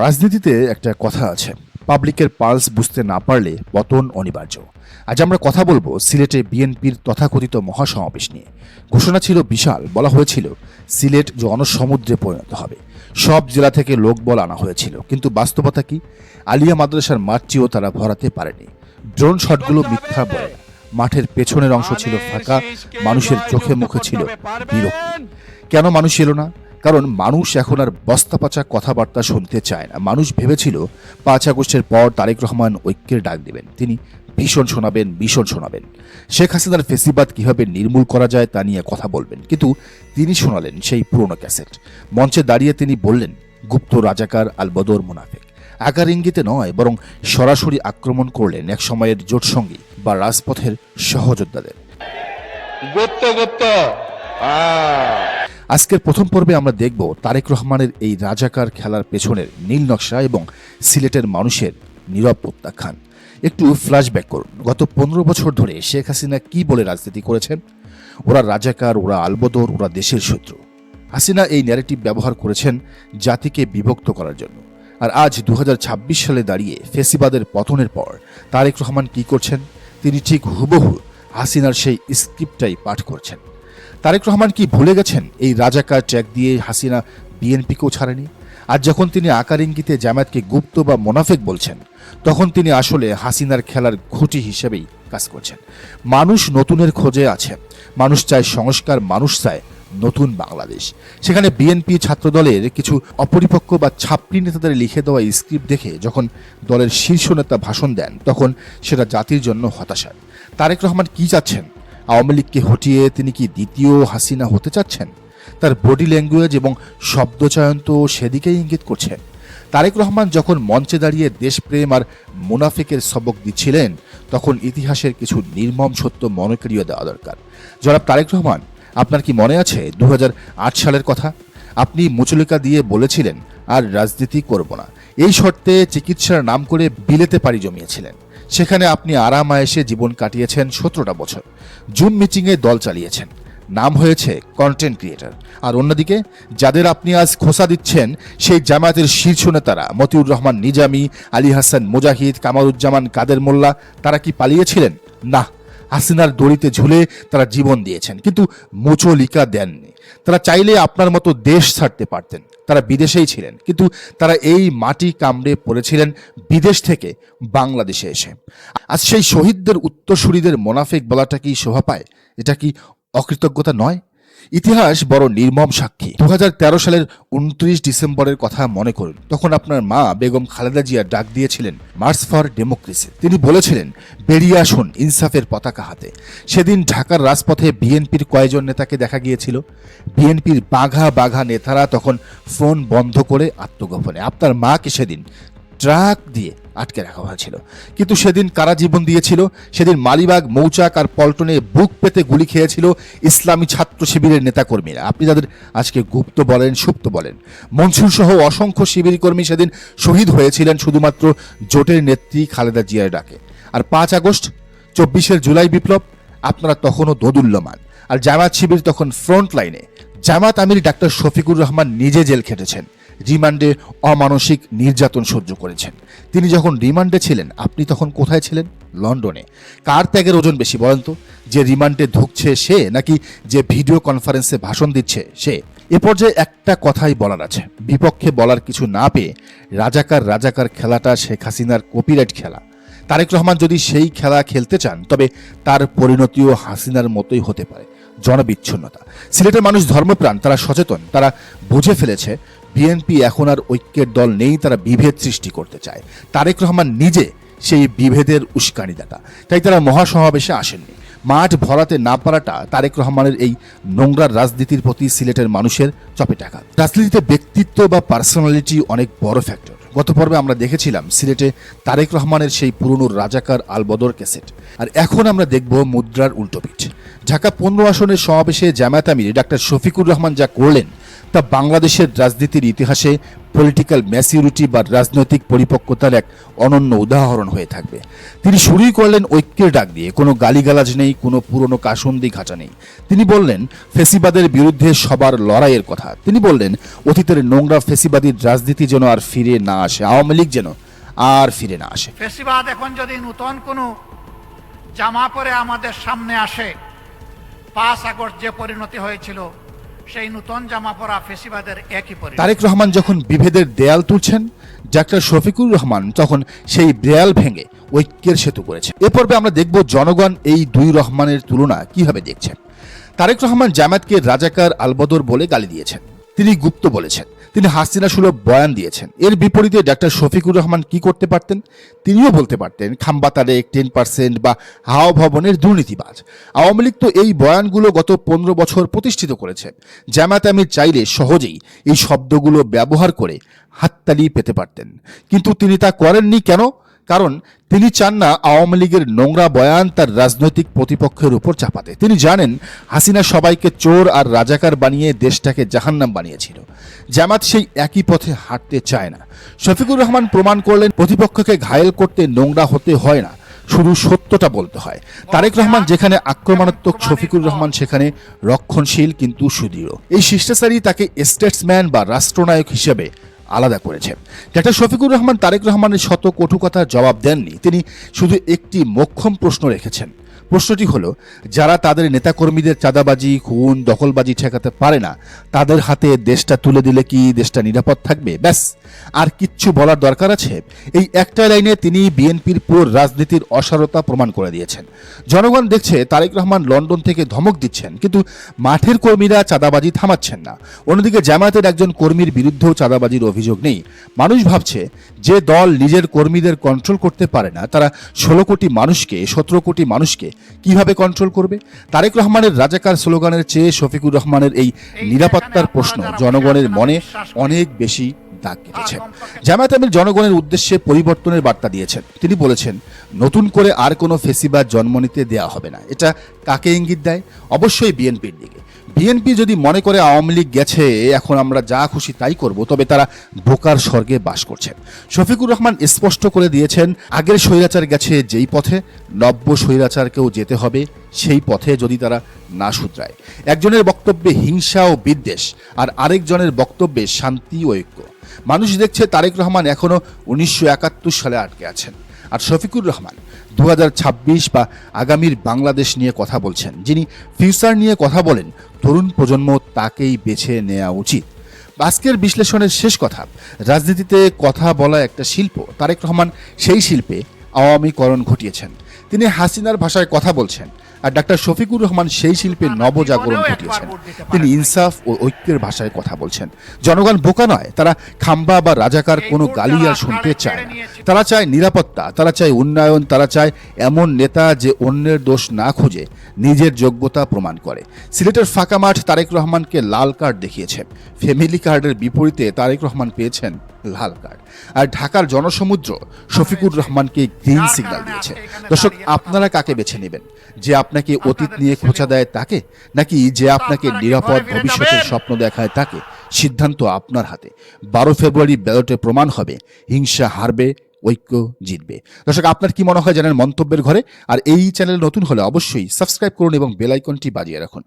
রাজনীতিতে একটা কথা আছে। পাবলিকের পালস বুঝতে না পারলে পতন অনিবার্য। আজ আমরা কথা বলব সিলেটে বিএনপির তথাকথিত মহাসমাবেশ নিয়ে। ঘোষণা ছিল বিশাল, বলা হয়েছিল সিলেট জনসমুদ্রে পরিণত হবে। সব জেলা থেকে লোকবল আনা হয়েছিল, কিন্তু বাস্তবতা কি? আলিয়া মাদ্রাসার মাঠটিও তারা ভরাতে পারেনি। ড্রোন শটগুলো মিথ্যা বলে মাঠের পেছনের অংশ ছিল ফাঁকা, মানুষের চোখে মুখে ছিল বিরক্তি। কেন মানুষ এলো না? কারণ মানুষ এখন আর বস্তা পাচা কথাবার্তা শুনতে চায় না। মানুষ ভেবেছিল পাঁচ আগস্টের পর তারেক রহমান ঐক্যের ডাক দেবেন। তিনি ভীষণ শোনাবেন ভীষণ শোনাবেন। শেখ হাসিনার ফেসিবাদ কীভাবে নির্মূল করা যায় তা নিয়ে কথা বলবেন। কিন্তু তিনি শোনালেন সেই পুরনো ক্যাসেট। মঞ্চে দাঁড়িয়ে তিনি বললেন, গুপ্ত রাজাকার আলবদর মুনাফেক। আকার ইঙ্গিতে নয়, বরং সরাসরি আক্রমণ করলেন এক সময়ের জোটসঙ্গী বা রাজপথের সহযোদ্ধাদের। গুপ্ত গুপ্ত। আজকের প্রথম পর্বে আমরা দেখব তারেক রহমানের এই রাজাকার খেলার পেছনের নীল নকশা এবং সিলেটের মানুষের নীরব প্রত্যাখ্যান। একটু ফ্ল্যাশব্যাক করুন। গত পনেরো বছর ধরে শেখ হাসিনা কি বলে রাজনীতি করেছেন? ওরা রাজাকার, ওরা আলবদর, ওরা দেশের শত্রু। হাসিনা এই ন্যারেটিভ ব্যবহার করেছেন জাতিকে বিভক্ত করার জন্য। আর আজ দু হাজার ছাব্বিশ সালে দাঁড়িয়ে ফেসিবাদের পতনের পর তারেক রহমান কি করছেন? তিনি ঠিক হুবহু হাসিনার সেই স্ক্রিপ্টটাই পাঠ করছেন। তারেক রহমান কি ভুলে গেছেন এই রাজাকার ট্র্যাক দিয়ে হাসিনা বিএনপিকেও ছাড়েনি? আর যখন তিনি আকার ইঙ্গিতে জামায়াতকে গুপ্ত বা মোনাফেক বলছেন, তখন তিনি আসলে হাসিনার খেলার খুঁটি হিসেবেই কাজ করছেন। মানুষ নতুনের খোঁজে আছে। মানুষ চায় সংস্কার, মানুষ চায় নতুন বাংলাদেশ। সেখানে বিএনপি ছাত্রদলের কিছু অপরিপক্ক বা ছাত্রী নেতাদের লিখে দেওয়া স্ক্রিপ্ট দেখে যখন দলের শীর্ষ নেতা ভাষণ দেন, তখন সেটা জাতির জন্য হতাশার। তারেক রহমান কি চাচ্ছেন? আওয়ামী লীগকে হটিয়ে তিনি কি দ্বিতীয় হাসিনা হতে চাচ্ছেন? তার বডি ল্যাঙ্গুয়েজ এবং শব্দচয়ন তো সেদিকেই ইঙ্গিত করছে। তারেক রহমান যখন মঞ্চে দাঁড়িয়ে দেশপ্রেম আর মুনাফিকের সবক দিচ্ছিলেন, তখন ইতিহাসের কিছু নির্মম সত্য মনে করিয়ে দেওয়া দরকার। জনাব তারেক রহমান, আপনার কি মনে আছে দু হাজার আট সালের কথা? আপনি মুচলিকা দিয়ে বলেছিলেন, আর রাজনীতি করব না। এই শর্তে চিকিৎসার নাম করে বিলেতে পাড়ি জমিয়েছিলেন। সেখানে আপনি আরাম আয়েসে জীবন কাটিয়েছেন সতেরোটা বছর। জুম মিটিংয়ে দল চালিয়েছেন। নাম হয়েছে কন্টেন্ট ক্রিয়েটার আর অন্যদিকে, যাদের আপনি আজ খোসা দিচ্ছেন, সেই জামায়াতের শীর্ষ নেতারা, মতিউর রহমান নিজামি, আলী হাসান মুজাহিদ কামারুজ্জামান কাদের মোল্লা, তারা কি পালিয়েছিলেন? না। হাসিনার দড়িতে ঝুলে তারা জীবন দিয়েছেন। কিন্তু মুচলিকা দেননি। তারা চাইলে আপনার মতো দেশ ছাড়তে পারতেন। তারা বিদেশেই ছিলেন। কিন্তু তারা এই মাটি কামড়ে পড়েছিলেন বিদেশ থেকে বাংলাদেশে এসে। আজ সেই শহীদদের উত্তরসূরিদের মোনাফেক বলাটা কি শোভা পায়? এটা কি অকৃতজ্ঞতা নয়? ইতিহাস বড় নির্মম সাক্ষী। দু সালের উনত্রিশ ডিসেম্বরের কথা মনে করুন। তখন আপনার মা বেগম খালেদা জিয়া ডাক দিয়েছিলেন মার্চ ফর ডেমোক্রেসি তিনি বলেছিলেন, বেরিয়ে আসুন ইনসাফের পতাকা হাতে। সেদিন ঢাকার রাজপথে বিএনপির কয়েকজন নেতাকে দেখা গিয়েছিল। বিএনপির বাঘা বাঘা নেতারা তখন ফোন বন্ধ করে আত্মগোপনে। আপনার মাকে সেদিন ট্রাক দিয়ে আটকে রাখা হয়েছিল। কিন্তু সেদিন কারা জীবন দিয়েছিল? সেদিন মালিবাগ, মৌচাক আর পল্টনে বুক পেতে গুলি খেয়েছিল ইসলামী ছাত্র শিবিরের নেতাকর্মীরা। আপনি যাদের আজকে গুপ্ত বলেন, সুপ্ত বলেন। মনসুর সহ অসংখ্য শিবির কর্মী সেদিন শহীদ হয়েছিলেন শুধুমাত্র জোটের নেত্রী খালেদা জিয়ার ডাকে। আর পাঁচ আগস্ট চব্বিশের জুলাই বিপ্লব, আপনারা তখনও দোদুল্যমান। আর জামাত শিবির তখন ফ্রন্ট লাইনে। জামাত আমির ডাক্তার শফিকুর রহমান নিজে জেল খেটেছেন। রিমান্ডে অমানসিক নির্যাতন সহ্য করেছেন। তিনি যখন রিমান্ডে ছিলেন, আপনি তখন কোথায় ছিলেন? লন্ডনে। কার ত্যাগের ওজন বেশি বলেন তো? যে রিমান্ডে ঢুকছে সে, নাকি যে ভিডিও কনফারেন্সে ভাষণ দিচ্ছে সে? এ পর্যায়ে একটা কথাই বলার আছে। বিপক্ষে বলার কিছু না পেয়ে রাজাকার রাজাকার খেলাটা শেখ হাসিনার কপিরাইট খেলা। তারেক রহমান যদি সেই খেলা খেলতে চান, তবে তার পরিণতিও হাসিনার মতোই হতে পারে। জনবিচ্ছিন্নতা। সিলেটের মানুষ ধর্মপ্রাণ, তারা সচেতন, তারা বুঝে ফেলেছে বিএনপি এখন আর ঐক্যের দল নেই, তারা বিভেদ সৃষ্টি করতে চায়। তারেক রহমান নিজে সেই বিভেদের উস্কানিদাতা। তাই তারা মহাসমাবেশে আসেননি। মাঠ ভরাতে না পারাটা তারেক রহমানের এই নোংরার রাজনীতির প্রতি সিলেটের মানুষের চপেটাঘাত। রাজনীতিতে ব্যক্তিত্ব বা পার্সোনালিটি অনেক বড় ফ্যাক্টর। গত পর্বে আমরা দেখেছিলাম সিলেটে তারেক রহমানের সেই পুরনো রাজাকার আলবদর ক্যাসেট। আর এখন আমরা দেখব মুদ্রার উল্টোপিঠ। ঢাকা পনেরো আসনের সমাবেশে জামায়াত আমির ডাক্তার শফিকুর রহমান যা করলেন, তা বাংলাদেশের রাজনীতির ইতিহাসে পলিটিক্যাল ম্যাচিউরিটি বা রাজনৈতিক পরিপক্কতার এক অনন্য উদাহরণ হয়ে থাকবে। তিনি শুরুই করলেন ঐক্যের ডাক দিয়ে, কোনো গালিগালাজ নেই, কোনো পুরনো কাসন্দি ঘাটা নেই। তিনি বললেন, ফেসিবাদের বিরুদ্ধে সবার লড়াইয়ের কথা। তিনি বললেন, অতীতের নোংরা ফেসিবাদীর রাজনীতি যেন আর ফিরে না আসে, আওয়ামী লীগ যেন আর ফিরে না আসে। ফেসিবাদ এখন যদি নূতন কোনো জামা পরে আমাদের সামনে আসে পাঁচ আগস্ট যে পরিণতি হয়েছিল, সেই নূতন জামা পরা ফেসিবাদের একই পরি তারেক রহমান যখন বিভেদের দেয়াল তুলছেন, ডাক্তার শফিকুর রহমান তখন সেই দেয়াল ভেঙে ঐক্যের সেতু করেছে এ পর্বে আমরা দেখব জনগণ এই দুই রহমানের তুলনা কীভাবে দেখছেন। তারেক রহমান জামাতকে রাজাকার আলবদর বলে গালি দিয়েছেন। তিনি গুপ্ত বলেছেন। তিনি হাসিনা সুলভ বয়ান দিয়েছেন। এর বিপরীতে ডাক্তার শফিকুর রহমান কি করতে পারতেন? তিনিও বলতে পারতেন খাম্বা তারেক টেন পার্সেন্ট বা হাওয়া ভবনের দুর্নীতিবাজ। আওয়ামী লীগ তো এই বয়ানগুলো গত পনেরো বছর প্রতিষ্ঠিত করেছে। জামায়াত আমির চাইলে সহজেই এই শব্দগুলো ব্যবহার করে হাততালি পেতে পারতেন। কিন্তু তিনি তা করেননি কেন? কারণ তিনি চান না আওয়ামী লীগের নোংরা বয়ান তার রাজনৈতিক প্রতিপক্ষের উপর চাপাতে তিনি জানেন হাসিনা সবাইকে চোর আর রাজাকার বানিয়ে দেশটাকে জাহান্নাম বানিয়েছিল। জামাত সেই একই পথে হাঁটতে চায় না। শফিকুর রহমান প্রমাণ করলেন প্রতিপক্ষকে ঘায়েল করতে নোংরা হতে হয় না। শুধু সত্যটা বলতে হয়। তারেক রহমান যেখানে আক্রমণাত্মক, শফিকুর রহমান সেখানে রক্ষণশীল কিন্তু সুদৃঢ়। এই শিষ্টাচারী তাকে স্টেটসম্যান বা রাষ্ট্রনায়ক হিসেবে আলাদা করেছে। ডাক্তার শফিকুর রহমান, তারেক রহমানের শত কটুকথার জবাব দেননি। তিনি শুধু একটি মোক্ষম প্রশ্ন রেখেছেন। প্রশ্নটি হলো, যারা তাদের নেতাকর্মীদের চাঁদাবাজি, খুন, দখলবাজি ঠেকাতে পারে না, তাদের হাতে দেশটা তুলে দিলে কি দেশটা নিরাপদ থাকবে? ব্যাস, আর কিচ্ছু বলার দরকার আছে? এই একটা লাইনে তিনি বিএনপির পুরো রাজনীতির অসারতা প্রমাণ করে দিয়েছেন। জনগণ দেখছে, তারেক রহমান লন্ডন থেকে ধমক দিচ্ছেন, কিন্তু মাঠের কর্মীরা চাঁদাবাজি থামাচ্ছেন না। অন্যদিকে জামায়াতের একজন কর্মীর বিরুদ্ধেও চাঁদাবাজির অভিযোগ নেই। মানুষ ভাবছে যে দল নিজের কর্মীদের কন্ট্রোল করতে পারে না তারা ষোলো কোটি মানুষকে সতেরো কোটি মানুষকে কীভাবে কন্ট্রোল করবে? তারেক রহমানের রাজাকার স্লোগানের চেয়ে শফিকুর রহমানের এই নিরাপত্তার প্রশ্ন জনগণের মনে অনেক বেশি দাগ কেটেছে। জামায়াত আমির জনগণের উদ্দেশ্যে পরিবর্তনের বার্তা দিয়েছেন। তিনি বলেছেন নতুন করে আর কোনো ফেসিবাদ জন্ম নিতে দেওয়া হবে না। এটা কাকে ইঙ্গিত দেয়? অবশ্যই বিএনপির দিকে। বিএনপি যদি মনে করে আওয়ামী লীগ গেছে, এখন আমরা যা খুশি তাই করব, তবে তারা বোকার স্বর্গে বাস করছেন শফিকুর রহমান স্পষ্ট করে দিয়েছেন, আগের স্বৈরাচার গেছে যেই পথে, নব্য স্বৈরাচারকেও যেতে হবে সেই পথে যদি তারা না শুধরায়। একজনের বক্তব্যে হিংসা ও বিদ্বেষ, আর আরেকজনের বক্তব্যে শান্তি ও ঐক্য। মানুষ দেখছে তারেক রহমান এখনও উনিশশো একাত্তর সালে আটকে আছেন। আর শফিকুর রহমান দু হাজার ছাব্বিশ বা আগামীর বাংলাদেশ নিয়ে কথা বলছেন। যিনি ফিউচার নিয়ে কথা বলেন, তরুণ প্রজন্ম তাকেই বেছে নেওয়া উচিত। আজকের বিশ্লেষণের শেষ কথা, রাজনীতিতে কথা বলা একটা শিল্প, তারেক রহমান সেই শিল্পে আওয়ামীকরণ ঘটিয়েছেন। তিনি হাসিনার ভাষায় কথা বলছেন আর ডাক্তার শফিকুর রহমান সেই শিল্পে নবজাগরণ ঘটিয়েছেন। তিনি ইনসাফ ও ঐক্যের ভাষায় কথা বলছেন। জনগণ বোকা নয় তারা খাম্বা বা রাজাকার কোনো গালি আর শুনতে চায় না। তারা চায় নিরাপত্তা তারা চায় উন্নয়ন তারা চায় এমন নেতা যে অন্যের দোষ না খুঁজে নিজের যোগ্যতা প্রমাণ করে। সিলেটের ফাঁকা মাঠ তারেক রহমানকে লাল কার্ড দেখিয়েছে। ফ্যামিলি কার্ডের বিপরীতে তারেক রহমান পেয়েছেন লাল কার্ড। আর ঢাকার জনসমুদ্র শফিকুর রহমানকে গ্রিন সিগন্যাল দিয়েছে। দর্শক আপনারা কাকে বেছে নেবেন? যে আপনাকে অতীত নিয়ে খোঁচা দেয় তাকে নাকি যে আপনাকে নিরাপদ ভবিষ্যতের স্বপ্ন দেখায় তাকে? সিদ্ধান্ত আপনার হাতে। বারো ফেব্রুয়ারি ব্যালটে প্রমাণ হবে হিংসা হারবে ঐক্য জিতবে। দর্শক আপনার কি মনে হয় জানেন মন্তব্যের ঘরে। আর এই চ্যানেল নতুন হলে অবশ্যই সাবস্ক্রাইব করুন এবং বেল আইকনটি বাজিয়ে রাখুন।